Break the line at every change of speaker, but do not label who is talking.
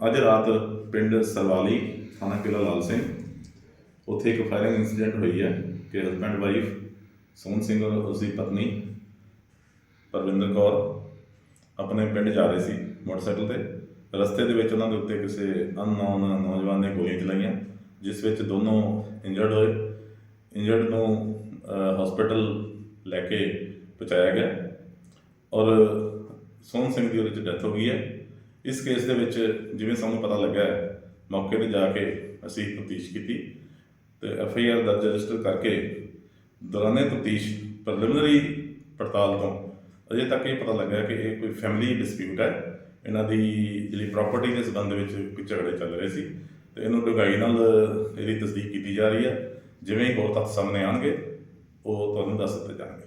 ਅੱਜ ਰਾਤ ਪਿੰਡ ਸਰਵਾਲੀ, ਥਾਣਾ ਕਿਲਾ ਲਾਲ ਸਿੰਘ, ਉੱਥੇ ਇੱਕ ਫਾਇਰਿੰਗ ਇਨਸੀਡੈਂਟ ਹੋਈ ਹੈ ਕਿ ਹਸਬੰਡ ਵਾਈਫ ਸੋਹਣ ਸਿੰਘ ਔਰ ਉਸ ਦੀ ਪਤਨੀ ਪਰਵਿੰਦਰ ਕੌਰ ਆਪਣੇ ਪਿੰਡ ਜਾ ਰਹੇ ਸੀ ਮੋਟਰਸਾਈਕਲ ਤੇ। ਰਸਤੇ ਦੇ ਵਿੱਚ ਉਹਨਾਂ ਦੇ ਉੱਤੇ ਕਿਸੇ ਅਨਨੋਨ ਨੌਜਵਾਨ ਨੇ ਗੋਲੀਆਂ ਚਲਾਈਆਂ, ਜਿਸ ਵਿੱਚ ਦੋਨੋਂ ਇੰਜਰਡ ਹੋਏ। ਇੰਜਰਡ ਨੂੰ ਹਸਪੀਟਲ ਲੈ ਕੇ ਪਹੁੰਚਾਇਆ ਗਿਆ ਔਰ ਸੋਹਣ ਸਿੰਘ ਦੀ ਉਹਦੇ ਚ ਡੈਥ ਹੋ ਗਈ ਹੈ। ਇਸ ਕੇਸ ਦੇ ਵਿੱਚ ਜਿਵੇਂ ਸਾਨੂੰ ਪਤਾ ਲੱਗਾ ਮੌਕੇ ਤੇ ਜਾ ਕੇ ਅਸੀਂ ਤਫਤੀਸ਼ ਕੀਤੀ ਤੇ ਐਫ ਆਈ ਆਰ ਦਰਜ ਰਜਿਸਟਰ ਕਰਕੇ ਦੌਰਾਨੇ ਤਫਤੀਸ਼ ਪ੍ਰੀਲਿਮਿਨਰੀ ਪੜਤਾਲ ਤੋਂ ਅਜੇ ਤੱਕ ਇਹ ਪਤਾ ਲੱਗਾ ਕਿ ਇਹ ਕੋਈ ਫੈਮਿਲੀ ਡਿਸਪਿਊਟ ਹੈ। ਇਹਨਾਂ ਦੀ ਜਿਹੜੀ ਪ੍ਰਾਪਰਟੀ ਦੇ ਸੰਬੰਧ ਵਿੱਚ ਕੋਈ ਝਗੜੇ ਚੱਲ ਰਹੇ ਸੀ ਤੇ ਇਹਨੂੰ ਡੂੰਘਾਈ ਨਾਲ ਇਹਦੀ ਤਸਦੀਕ ਕੀਤੀ ਜਾ ਰਹੀ ਹੈ। ਜਿਵੇਂ ਹੀ ਹੋਰ ਤੱਥ ਸਾਹਮਣੇ ਆਣਗੇ ਉਹ ਤੁਹਾਨੂੰ ਦੱਸ ਦਿੱਤੇ ਜਾਣਗੇ।